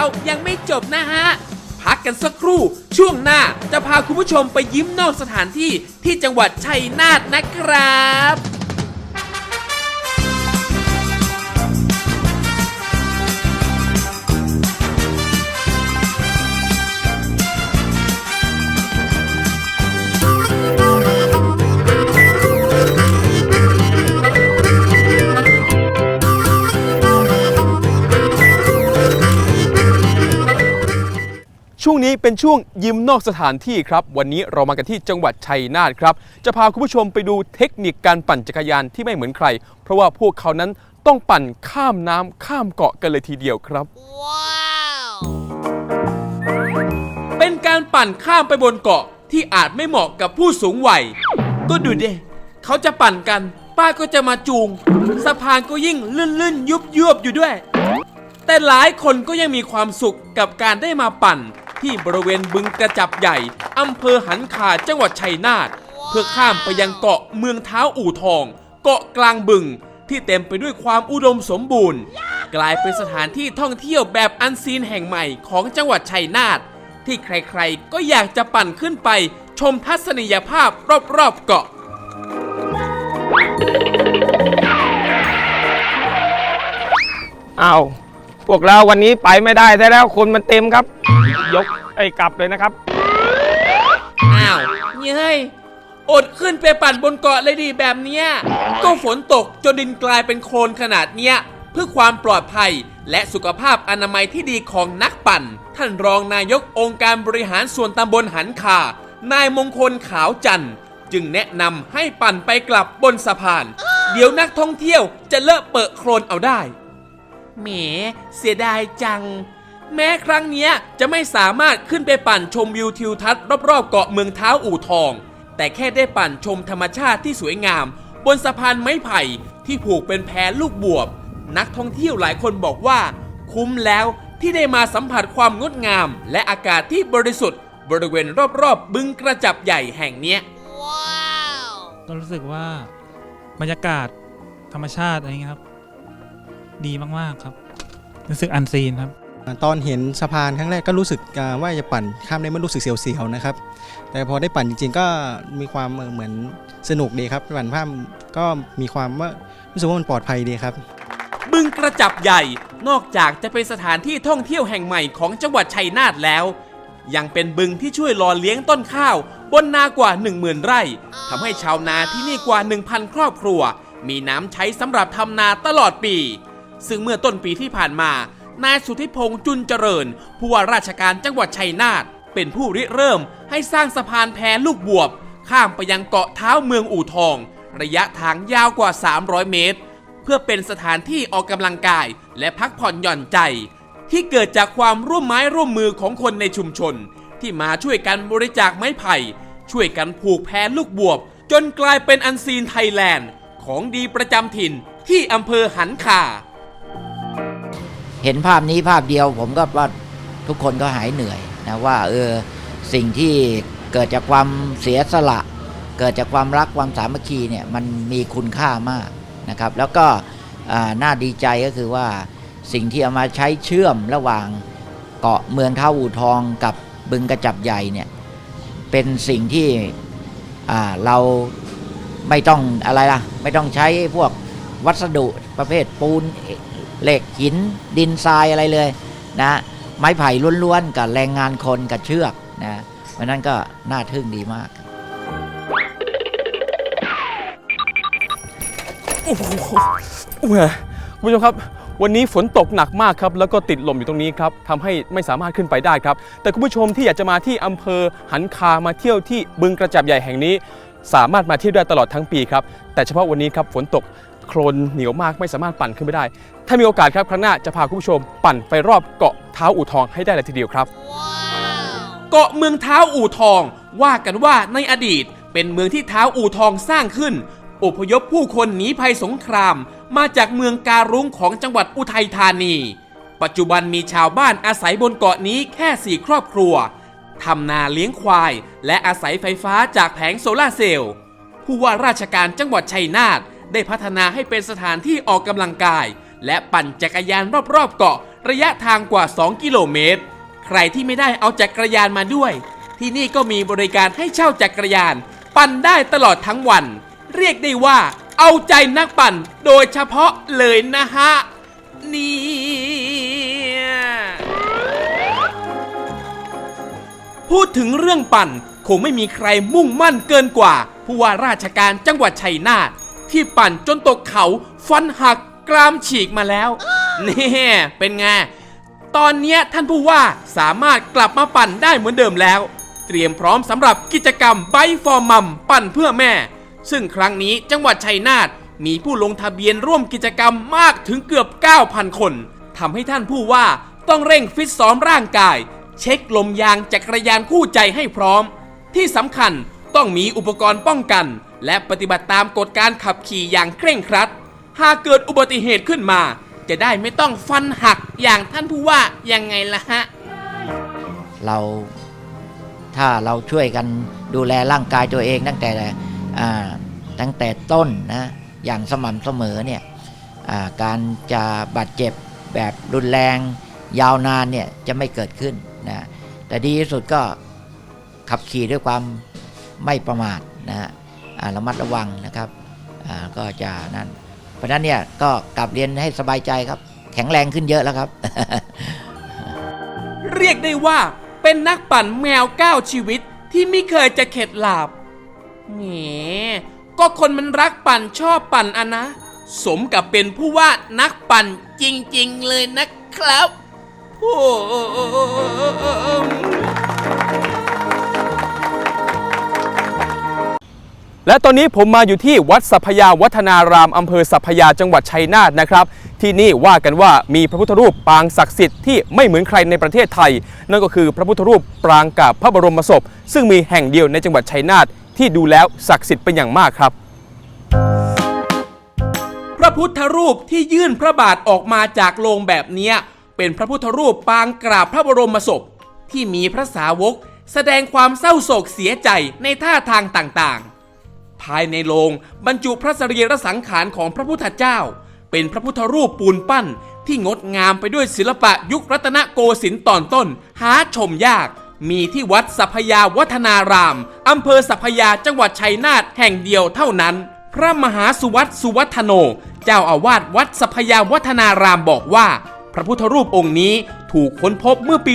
เรายังไม่จบนะฮะ พักกันสักครู่ ช่วงหน้าจะพาคุณผู้ชมไปยิ้มนอกสถานที่ที่จังหวัดชัยนาทนะครับ นี้เป็นช่วงยิมนอกสถานที่ครับ วันนี้เรามากันที่จังหวัดชัยนาทครับ จะพาคุณผู้ชมไปดูเทคนิคการปั่นจักรยานที่ไม่เหมือนใคร เพราะว่าพวกเขานั้นต้องปั่นข้ามน้ำข้ามเกาะกันเลยทีเดียวครับเป็นการปั่นข้ามไปบนเกาะที่อาจไม่เหมาะกับผู้สูงวัย ก็ดูดิเขาจะปั่นกัน ป้าก็จะมาจูง สะพานก็ยิ่งลื่นๆยุบยุบๆอยู่ด้วย แต่หลายคนก็ยังมีความสุขกับการได้มาปั่น ที่บริเวณบึงกระจับใหญ่อำเภอหันคาจังหวัดชัยนาทเพื่อข้ามไปยังเกาะเมืองเท้าอู่ทอง เกาะกลางบึงที่เต็มไปด้วยความอุดมสมบูรณ์ กลายเป็นสถานที่ท่องเที่ยวแบบอันซีนแห่งใหม่ของจังหวัดชัยนาทที่ใครๆ ก็อยากจะปั่นขึ้นไป ชมทัศนียภาพรอบๆเกาะอ้าว พวกเราวันนี้ไปไม่ได้ซะแล้วคนมันเต็มครับ ยกไอ้กลับเลยนะครับ อ้าวเย้ยอดขึ้นไปปั่นบนเกาะเลยดีแบบเนี้ย ก็ฝนตกจนดินกลายเป็นโคลนขนาดเนี้ย เพื่อความปลอดภัยและสุขภาพอนามัยที่ดีของนักปั่น ท่านรองนายกองค์การบริหารส่วนตำบลหันคา นายมงคลขาวจันทร์จึงแนะนำให้ปั่นไปกลับบนสะพาน เดี๋ยวนักท่องเที่ยวจะเลอะเปอะโคลนเอาได้ แหมเสียดายจัง แม้ครั้งเนี้ยจะไม่สามารถขึ้นไปปั่นชมวิวทิวทัศน์รอบๆเกาะเมืองเท้าอู่ทอง แต่แค่ได้ปั่นชมธรรมชาติที่สวยงาม บนสะพานไม้ไผ่ที่ผูกเป็นแพลูกบวบ นักท่องเที่ยวหลายคนบอกว่า คุ้มแล้วที่ได้มาสัมผัสความงดงาม และอากาศที่บริสุทธิ์ บริเวณรอบๆ บึงกระจับใหญ่แห่งเนี้ยก็รู้สึกว่าบรรยากาศธรรมชาติอะไรเงี้ยครับ ดีมากๆครับ รู้สึกอันซีนครับ ตอนเห็นสะพานครั้งแรกก็รู้สึกอ่าว่าจะปั่นข้ามได้ไม่รู้สึกเสียวๆนะครับ แต่พอได้ปั่นจริง ๆ ก็มีความเอ่อเหมือนสนุกดีครับปั่นภาพก็มีความว่ารู้สึกว่ามันปลอดภัยดีครับ บึงกระจับใหญ่นอกจากจะเป็นสถานที่ท่องเที่ยวแห่งใหม่ของจังหวัดชัยนาทแล้ว ยังเป็นบึงที่ช่วยหล่อเลี้ยงต้นข้าว บนนากว่า 10,000 ไร่ทำให้ชาวนาที่นี่กว่า 1,000 ครอบครัว มีน้ำใช้สำหรับทำนาตลอดปี ซึ่งเมื่อต้นปีที่ผ่านมา นายสุทธิพงษ์จุนเจริญ ผู้ว่าราชการจังหวัดชัยนาทเป็นผู้ริเริ่มให้สร้างสะพานแพลูกบวบ ข้ามไปยังเกาะเท้าเมืองอู่ทอง ระยะทางยาวกว่า 300 เมตร เพื่อเป็นสถานที่ออกกำลังกายและพักผ่อนหย่อนใจ ที่เกิดจากความร่วมไม้ร่วมมือของคนในชุมชน ที่มาช่วยกันบริจาคไม้ไผ่ ช่วยกันผูกแพลูกบวบ จนกลายเป็นอันซีนไทยแลนด์ ของดีประจำถิ่นที่อำเภอหันคา เห็นภาพนี้ภาพเดียว ผมก็ว่าทุกคนก็หายเหนื่อยนะว่าเออสิ่งที่เกิดจากความเสียสละ เกิดจากความรักความสามัคคีเนี่ยมันมีคุณค่ามากนะครับ แล้วก็น่าดีใจก็คือว่าสิ่งที่เอามาใช้เชื่อมระหว่างเกาะเมืองท่าอู่ทองกับบึงกระจับใหญ่เนี่ยเป็นสิ่งที่เราไม่ต้องอะไรล่ะ ไม่ต้องใช้พวกวัสดุประเภทปูน เหล็กหินดินทรายอะไรเลยนะไม้ไผ่ล้วนๆกับแรงงานคนกับเชือกนะเพราะนั้นก็น่าทึ่งดีมากแหมคุณผู้ชมครับ วันนี้ฝนตกหนักมากครับ แล้วก็ติดลมอยู่ตรงนี้ครับทำให้ไม่สามารถขึ้นไปได้ครับ แต่คุณผู้ชมที่อยากจะมาที่อำเภอหันคามาเที่ยวที่บึงกระจับใหญ่แห่งนี้ สามารถมาเที่ยวได้ตลอดทั้งปีครับ แต่เฉพาะวันนี้ครับฝนตก โคลนเหนียวมากไม่สามารถปั่นขึ้นไปได้ ถ้ามีโอกาสครับครั้งหน้าจะพาคุณผู้ชมปั่นไปรอบเกาะเท้าอู่ทองให้ได้เลยทีเดียวครับ เกาะเมืองเท้าอู่ทอง ว่ากันว่าในอดีต เป็นเมืองที่เท้าอู่ทองสร้างขึ้น อพยพผู้คนหนีภัยสงคราม มาจากเมืองการุงของจังหวัดอุทัยธานี ปัจจุบันมีชาวบ้านอาศัยบนเกาะนี้แค่สี่ครอบครัวทำนาเลี้ยงควาย และอาศัยไฟฟ้าจากแผงโซลาร์เซลล์ผู้ว่าราชการจังหวัดชัยนาท ได้พัฒนาให้เป็นสถานที่ออกกำลังกาย และปั่นจักรยานรอบๆเกาะ ระยะทางกว่า 2 กิโลเมตร ใครที่ไม่ได้เอาจักรยานมาด้วย ที่นี่ก็มีบริการให้เช่าจักรยาน ปั่นได้ตลอดทั้งวัน เรียกได้ว่า เอาใจนักปั่นโดยเฉพาะเลยนะฮะนี่พูดถึงเรื่องปั่นคงไม่มีใครมุ่งมั่นเกินกว่า ผู้ว่าราชการจังหวัดชัยนาท ที่ปั่นจนตกเขาฟันหักกรามฉีกมาแล้วนี่เป็นไงตอนนี้ท่านผู้ว่าสามารถกลับมาปั่นได้เหมือนเดิมแล้ว เตรียมพร้อมสำหรับกิจกรรมไบฟอร์มัมปั่นเพื่อแม่ ซึ่งครั้งนี้จังหวัดชัยนาทมีผู้ลงทะเบียนร่วมกิจกรรมมากถึงเกือบ 9,000 คนทำให้ท่านผู้ว่าต้องเร่งฟิตซ้อมร่างกาย เช็คลมยางจักรยานคู่ใจให้พร้อม ที่สำคัญต้องมีอุปกรณ์ป้องกัน และปฏิบัติตามกฎการขับขี่อย่างเคร่งครัด หากเกิดอุบัติเหตุขึ้นมา จะได้ไม่ต้องฟันหักอย่างท่านผู้ว่ายังไงล่ะฮะ เราถ้าเราช่วยกันดูแลร่างกายตัวเองตั้งแต่ตั้งแต่ต้นนะอย่างสม่ำเสมอเนี่ยการจะบาดเจ็บแบบรุนแรงยาวนานเนี่ยจะไม่เกิดขึ้นนะแต่ดีที่สุดก็ขับขี่ด้วยความไม่ประมาทนะฮะ ระมัดระวังนะครับก็จะนั่นเพราะฉะนั้นเนี่ยก็กลับเรียนให้สบายใจครับ แข็งแรงขึ้นเยอะแล้วครับ เรียกได้ว่าเป็นนักปั่นแมวก้าวชีวิตที่ไม่เคยจะเข็ดหลาบแหมก็คนมันรักปั่นชอบปั่นอะนะ สมกับเป็นผู้ว่านักปั่นจริง ๆ เลยนะครับโอ้ และตอนนี้ผมมาอยู่ที่วัดสัพยาวัฒนารามอำเภอสัพยาจังหวัดชัยนาทนะครับ ที่นี่ว่ากันว่ามีพระพุทธรูปปางศักดิ์สิทธิ์ที่ไม่เหมือนใครในประเทศไทย นั่นก็คือพระพุทธรูปปรางกับพระบรมศพ ซึ่งมีแห่งเดียวในจังหวัดชัยนาทที่ดูแล้วศักดิ์สิทธิ์เป็นอย่างมากครับ พระพุทธรูปที่ยื่นพระบาทออกมาจากโลงแบบเนี้เป็นพระพุทธรูปปางกราบพระบรมศพ ที่มีพระสาวก แสดงความเศร้าโศกเสียใจในท่าทางต่างๆ ภายในโลงบรรจุพระสรีระสังขารของพระพุทธเจ้า เป็นพระพุทธรูปปูนปั้นที่งดงามไปด้วยศิลปะยุครัตนโกสินทร์ตอนต้น หาชมยาก มีที่วัดสัพยาวัฒนาราม อำเภอสัพยาจังหวัดชัยนาทแห่งเดียวเท่านั้น พระมหาสุวัตสุวัฒโน เจ้าอาวาสวัดสัพพยาวัฒนารามบอกว่า พระพุทธรูปองค์นี้ถูกค้นพบเมื่อปี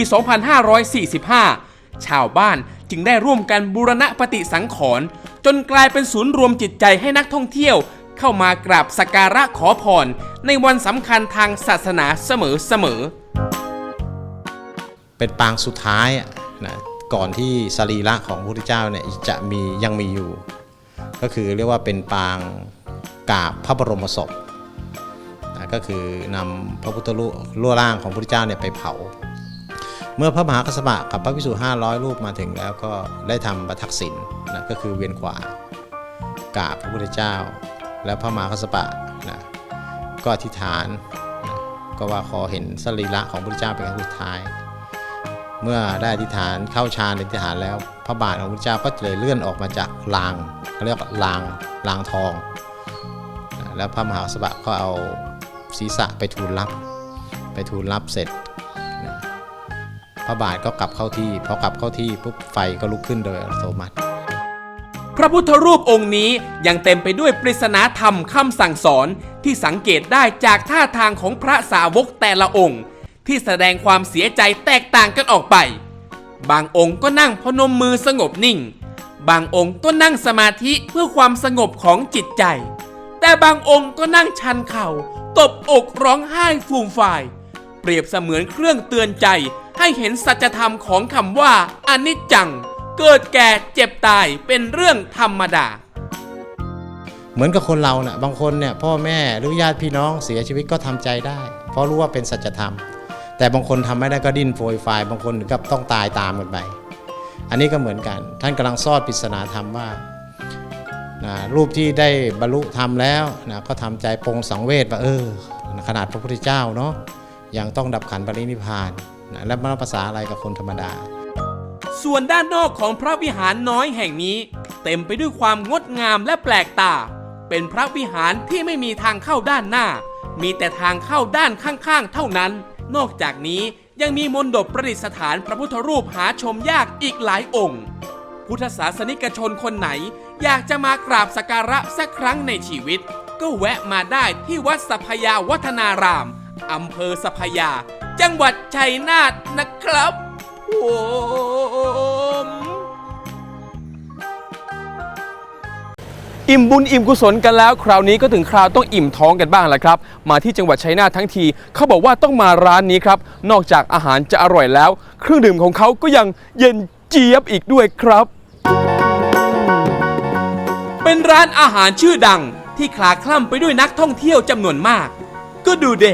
2545 ชาวบ้านจึงได้ร่วมกันบูรณะปฏิสังขรณ์ จนกลายเป็นศูนย์รวมจิตใจให้นักท่องเที่ยว เข้ามากราบสักการะขอพร ในวันสำคัญทางศาสนาเสมอๆเป็นปางสุดท้ายอะนะก่อนที่สรีระของพระพุทธเจ้าเนี่ยจะมียังมีอยู่ ก็คือเรียกว่าเป็นปางกราบพระบรมศพนะก็คือนำพระพุทธรูปรั่วร่างของพระพุทธเจ้าเนี่ยไปเผา เมื่อพระมหากัสสปะกับพระภิกษุ500รูปมาถึงแล้วก็ได้ทำประทักษิณนะก็คือเวียนขวากราบพระพุทธเจ้า แล้วพระมหากัสสปะนะก็อธิษฐานนะก็ว่าขอเห็นสรีระของพระพุทธเจ้าเป็นครั้งสุดท้าย เมื่อได้อธิษฐานเข้าฌานอธิษฐานแล้ว พระบาทของพระพุทธเจ้าก็เลยเลื่อนออกมาจากรางเขาเรียกว่ารางรางทองนะแล้วพระมหากัสสปะก็เอาศีรษะไปทูลรับ ไปทูลรับเสร็จ พระบาทก็กลับเข้าที่พอกลับเข้าที่ปุ๊บไฟก็ลุกขึ้นโดยอัตโนมัติ พระพุทธรูปองค์นี้ยังเต็มไปด้วยปริศนาธรรมคำสั่งสอนที่สังเกตได้จากท่าทางของพระสาวกแต่ละองค์ ที่แสดงความเสียใจแตกต่างกันออกไป บางองค์ก็นั่งพนมมือสงบนิ่ง บางองค์ก็นั่งสมาธิเพื่อความสงบของจิตใจ แต่บางองค์ก็นั่งชันเข่า ตบอกร้องไห้ฟูมฝ่าย เปรียบเสมือนเครื่องเตือนใจ ให้เห็นสัจธรรมของคำว่าอนิจจัง เกิดแก่เจ็บตายเป็นเรื่องธรรมดา เหมือนกับคนเรานะ่ะบางคนเนี่ยพ่อแม่หรือญาติพี่น้องเสียชีวิตก็ทำใจได้ เพราะรู้ว่าเป็นสัจธรรม แต่บางคนทำไม่ได้ก็ดิ้นโฟยฟายบางคนถึงกับต้องตายตามกันไป อันนี้ก็เหมือนกัน ท่านกำลังซอดปริศนาธรรมว่านะรูปที่ได้บรรลุธรรมแล้วนะก็ทำใจปรงสังเวชว่าเออขนาดพระพุทธเจ้าเนาะยังต้องดับขันธปรินิพาน นะแล้วมันภาษาอะไรกับคนธรรมดา ส่วนด้านนอกของพระวิหารน้อยแห่งนี้ เต็มไปด้วยความงดงามและแปลกตา เป็นพระวิหารที่ไม่มีทางเข้าด้านหน้า มีแต่ทางเข้าด้านข้างๆ เท่านั้น นอกจากนี้ยังมีมนดบประดิษฐานพระพุทธรูปหาชมยากอีกหลายองค์ พุทธศาสนิกชนคนไหน อยากจะมากราบสักการะสักครั้งในชีวิต ก็แวะมาได้ที่วัดสัพยาวัฒนาราม อำเภอสัพยา จังหวัดชัยนาทนะครับผมอิ่มบุญอิ่มกุศลกันแล้ว คราวนี้ก็ถึงคราวต้องอิ่มท้องกันบ้างแล้วครับ มาที่จังหวัดชัยนาททั้งที เขาบอกว่าต้องมาร้านนี้ครับ นอกจากอาหารจะอร่อยแล้ว เครื่องดื่มของเขาก็ยังเย็นเจี๊ยบอีกด้วยครับ เป็นร้านอาหารชื่อดังที่คลาคล่ำไปด้วยนักท่องเที่ยวจำนวนมาก ก็ดูเด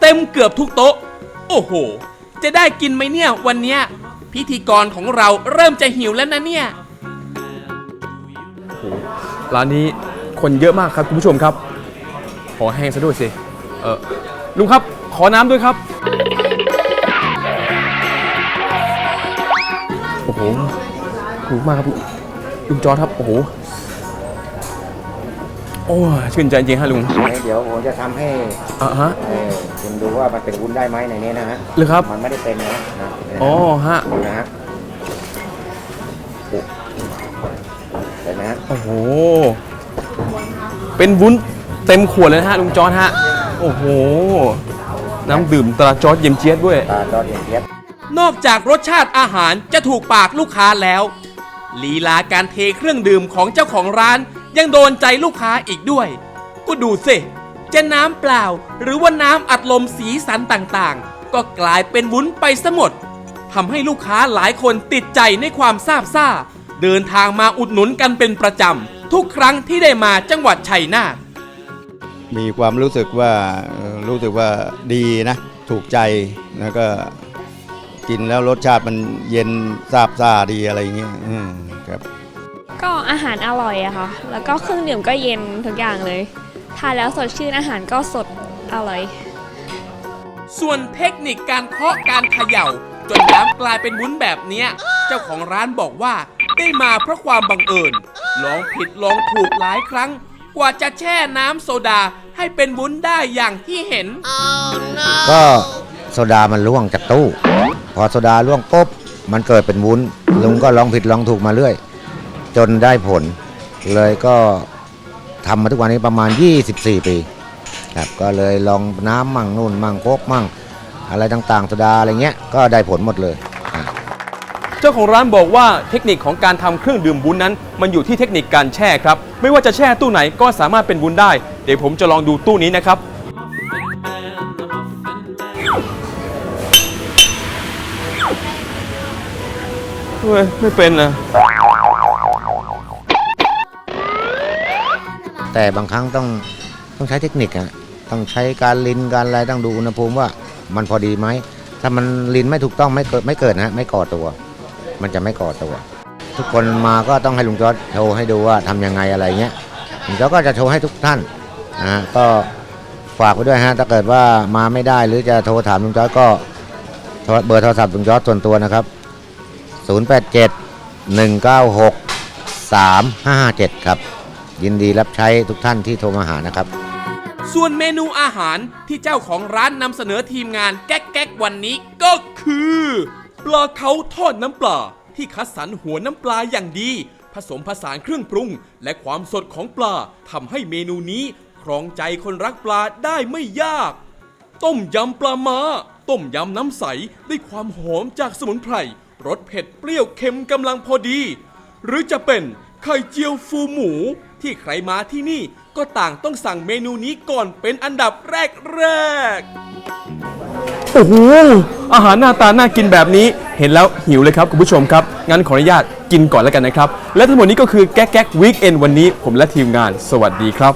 เต็มเกือบทุกโต๊ะ โอ้โห จะได้กินไหมเนี่ยวันเนี้ยพิธีกรของเราเริ่มจะหิวแล้วนะเนี่ย ร้านนี้คนเยอะมากครับคุณผู้ชมครับ ขอแห้งซะด้วยสิ เออลุงครับ ขอน้ำด้วยครับ โอ้โหถูกมากครับลุงจอร์ดครับ โอ้โห โอ้ยชื่นใจจริงฮะลุง เดี๋ยวผมจะทำให้อะฮะ เอ่อคุณ ดูว่ามันเป็นวุ้นได้ไหมในนี้นะฮะเลยครับ มันไม่ได้เป็นนะนะอ๋อฮะดูนะฮะเห็นไหมฮะโอ้โห เป็นวุ้นเต็มขวดเลยนะฮะลุงจอร์ดฮะ โอ้โห น้ำดื่มตราจอร์ดเย็มเจี๊ยดด้วย ตาจอดเย็นเทียบนอกจากรสชาติอาหารจะถูกปากลูกค้าแล้ว ลีลาการเทเครื่องดื่มของเจ้าของร้านยังโดนใจลูกค้าอีกด้วย ก็ดูสิ จะน้ำเปล่า หรือว่าน้ำอัดลมสีสันต่างๆ ก็กลายเป็นวุ้นไปซะหมดทำให้ลูกค้าหลายคนติดใจในความซาบซ่า เดินทางมาอุดหนุนกันเป็นประจำ ทุกครั้งที่ได้มาจังหวัดชัยนาทมีความรู้สึกว่าเอ่อรู้สึกว่าดีนะ ถูกใจแล้วก็กินแล้วรสชาติมันเย็นซาบซ่าดีอะไรอย่างเงี้ยอืมครับ ก็อาหารอร่อยอะค่ะ แล้วก็เครื่องดื่มก็เย็นทุกอย่างเลย ทานแล้วสดชื่นอาหารก็สดอร่อย ส่วนเทคนิคการเคาะการเขย่า จนน้ำกลายเป็นวุ้นแบบเนี้ย เจ้าของร้านบอกว่าได้มาเพราะความบังเอิญลองผิดลองถูกหลายครั้ง กว่าจะแช่น้ำโซดาให้เป็นวุ้นได้อย่างที่เห็น ก็โซดามันล่วงจากตู้ พอโซดาล่วงปุ๊บมันเกิดเป็นวุ้น ลุงก็ลองผิดลองถูกมาเรื่อย จนได้ผล เลยก็ ทำมาทุกวันนี้ประมาณ 24 ปีครับก็เลยลองน้ำมั่งนู่นมั่งโคกมั่ง อะไรต่างๆโซดาอะไรเงี้ยก็ได้ผลหมดเลย เจ้าของร้านบอกว่าเทคนิคของการทำเครื่องดื่มวุ้นนั้น มันอยู่ที่เทคนิคการแช่ครับ ไม่ว่าจะแช่ตู้ไหนก็สามารถเป็นวุ้นได้ เดี๋ยวผมจะลองดูตู้นี้นะครับ เฮ้ย ไม่เป็นนะ แต่บางครั้งต้องต้องใช้เทคนิคอะต้องใช้การลินการอะไรต้องดูอุณหภูมิว่ามันพอดีไหม ถ้ามันลินไม่ถูกต้องไม่เกิดไม่เกิดนะไม่ก่อตัว มันจะไม่ก่อตัว ทุกคนมาก็ต้องให้ลุงจอร์ดโชว์ให้ดูว่าทำยังไงอะไรเงี้ยลุงจอร์ดก็จะโชว์ให้ทุกท่านนะฮะก็ฝากไว้ด้วยฮะถ้าเกิดว่ามาไม่ได้หรือจะโทรถามลุงจอร์ดก็เบอร์โทรศัพท์ลุงจอร์ดส่วนตัวนะครับ 087 196 3557 ครับ ยินดีรับใช้ทุกท่านที่โทรมาหานะครับ ส่วนเมนูอาหารที่เจ้าของร้านนำเสนอทีมงานแก๊กแก๊กวันนี้ก็คือ ปลาเขาทอดน้ำปลา ที่คัดสรรหัวน้ำปลาอย่างดี ผสมผสานเครื่องปรุง และความสดของปลาทำให้เมนูนี้ครองใจคนรักปลาได้ไม่ยาก ต้มยำปลามาต้มยำน้ำใสได้ความหอมจากสมุนไพรรสเผ็ดเปรี้ยวเค็มกำลังพอดี หรือจะเป็นไข่เจียวฟูหมู ที่ใครมาที่นี่ก็ต่างต้องสั่งเมนูนี้ก่อนเป็นอันดับแรกๆโอ้โหอาหารหน้าตาน่ากินแบบนี้ เห็นแล้วหิวเลยครับคุณผู้ชมครับงั้นขออนุญาตกินก่อนแล้วกันนะครับ และทั้งหมดนี้ก็คือแก๊กแก๊กวีคเอนวันนี้ ผมและทีมงาน สวัสดีครับ